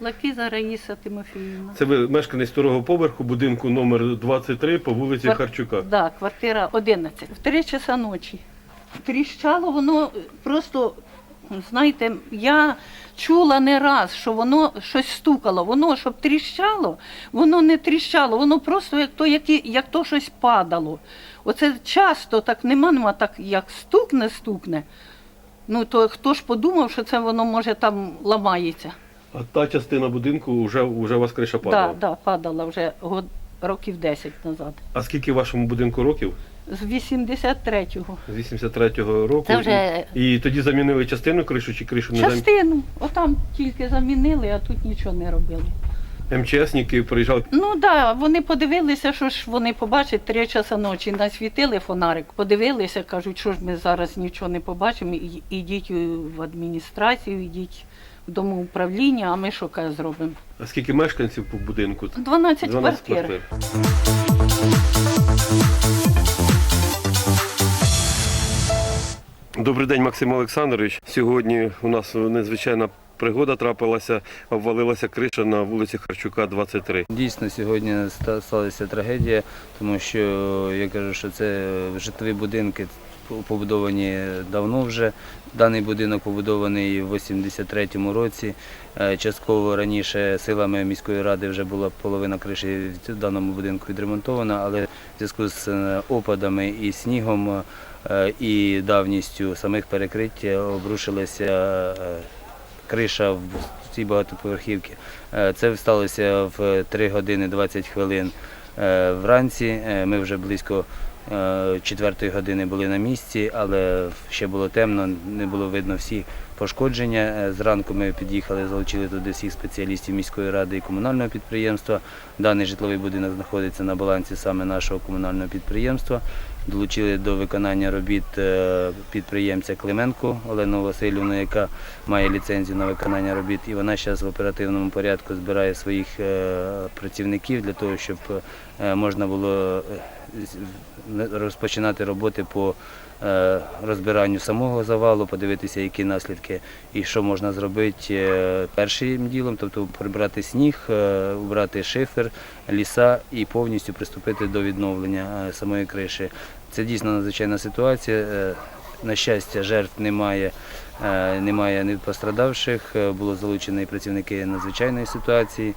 Лакіза Раїса Тимофіївна. Це ви мешканець второго поверху будинку номер 23 по вулиці Квар- Харчука. Да, квартира 11. В 3 часа ночі. Тріщало воно просто, знаєте, я чула не раз, що воно щось стукало. Воно, щоб тріщало, воно не тріщало, воно просто як то, як, і- як то щось падало. Оце часто так нема, нема так, як стукне, стукне. Ну, то хто ж подумав, що це воно може там ламається? А та частина будинку вже, вже у вас криша падала. Так, да, да, падала вже год, років 10 назад. А скільки вашому будинку років? З 83-го. З 83-го року. Це вже- І, і тоді замінили частину кришу чи кришу не замінили? Частину. Отам тільки замінили, а тут нічого не робили. МЧСники приїжджали. Ну так, да, вони подивилися, що ж вони побачать три часа ночі, насвітили фонарик, подивилися, кажуть, що ж ми зараз нічого не побачимо, ідіть в адміністрацію, ідіть в домоуправління, а ми що каже, зробимо? А скільки мешканців по будинку? 12, 12 квартир. квартир. Добрий день, Максим Олександрович. Сьогодні у нас незвичайна пригода трапилася, обвалилася криша на вулиці Харчука, 23. Дійсно, сьогодні сталася трагедія, тому що я кажу, що це житлові будинки побудовані давно вже. Даний будинок побудований в 83-му році. Е, Частково раніше силами міської ради вже була половина криші в даному будинку відремонтована, але в зв'язку з е, опадами і снігом е, і давністю самих перекриття обрушилася криша в цій багатоповерхівці. Е, Це сталося в 3 години 20 хвилин е, вранці. Е, Ми вже близько 4 години були на місці, але ще було темно, не було видно всі пошкодження. Зранку ми під'їхали, залучили туди всіх спеціалістів міської ради і комунального підприємства. Даний житловий будинок знаходиться на балансі саме нашого комунального підприємства. Долучили до виконання робіт е, підприємця Клименко Олену Васильівну, яка має ліцензію на виконання робіт, і вона зараз в оперативному порядку збирає своїх е, працівників для того, щоб е, можна було розпочинати роботи по е, розбиранню самого завалу, подивитися, які наслідки і що можна зробити е, першим ділом, тобто прибрати сніг, е, убрати шифер, ліса і повністю приступити до відновлення самої криші. Це дійсно надзвичайна ситуація. На щастя, жертв немає, е, немає пострадавших, е, було залучені і працівники надзвичайної ситуації,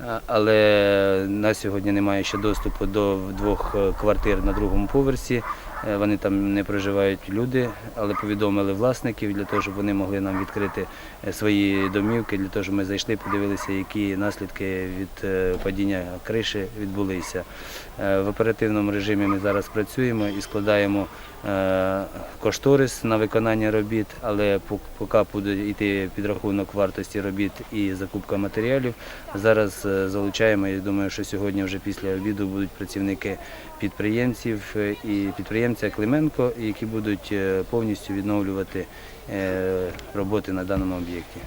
Е, але на сьогодні немає ще доступу до двох квартир на другому поверсі. Е, Вони там не проживають люди, але повідомили власників для того, щоб вони могли нам відкрити е, свої домівки, для того, щоб ми зайшли, подивилися, які наслідки від е, падіння криші відбулися. В оперативному режимі ми зараз працюємо і складаємо кошторис на виконання робіт, але поки буде йти підрахунок вартості робіт і закупка матеріалів, зараз залучаємо. Я думаю, що сьогодні вже після обіду будуть працівники підприємців і підприємця Клименко, які будуть е, повністю відновлювати е, роботи на даному об'єкті.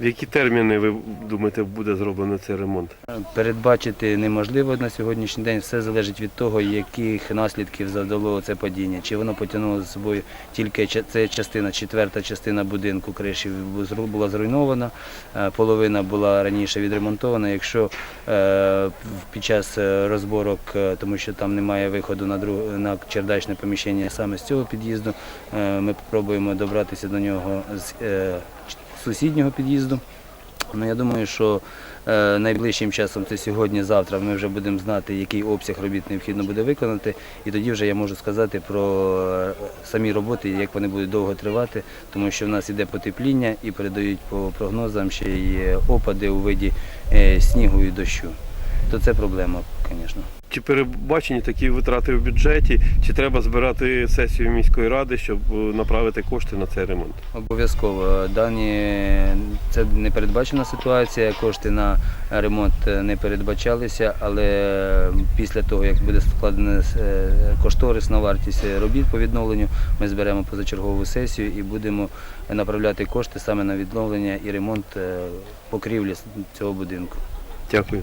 В які терміни ви думаєте буде зроблено цей ремонт? Передбачити неможливо на сьогоднішній день. Все залежить від того, яких наслідків завдало це падіння. Чи воно потягнуло за собою тільки це частина, четверта частина будинку криші була зруйнована, е, половина була раніше відремонтована. Якщо е, під час е, розборок, тому що там немає виходу на друг на чердачне поміщення саме з цього під'їзду, ми спробуємо добратися до нього з сусіднього під'їзду. Ну, я думаю, що е, найближчим часом, це сьогодні-завтра, ми вже будемо знати, який обсяг робіт необхідно буде виконати. І тоді вже я можу сказати про е, самі роботи, як вони будуть довго тривати, тому що в нас іде потепління і передають по прогнозам ще й е, опади у виді е, снігу і дощу. То це проблема, звісно. Чи передбачені такі витрати в бюджеті, чи треба збирати сесію міської ради, щоб е, направити кошти на цей ремонт? Обов'язково. Дані це не передбачена ситуація. Кошти на ремонт не передбачалися, але після того, як буде складена е, кошторисна вартість робіт по відновленню, ми зберемо позачергову сесію і будемо направляти кошти саме на відновлення і ремонт е, покрівлі цього будинку. Дякую.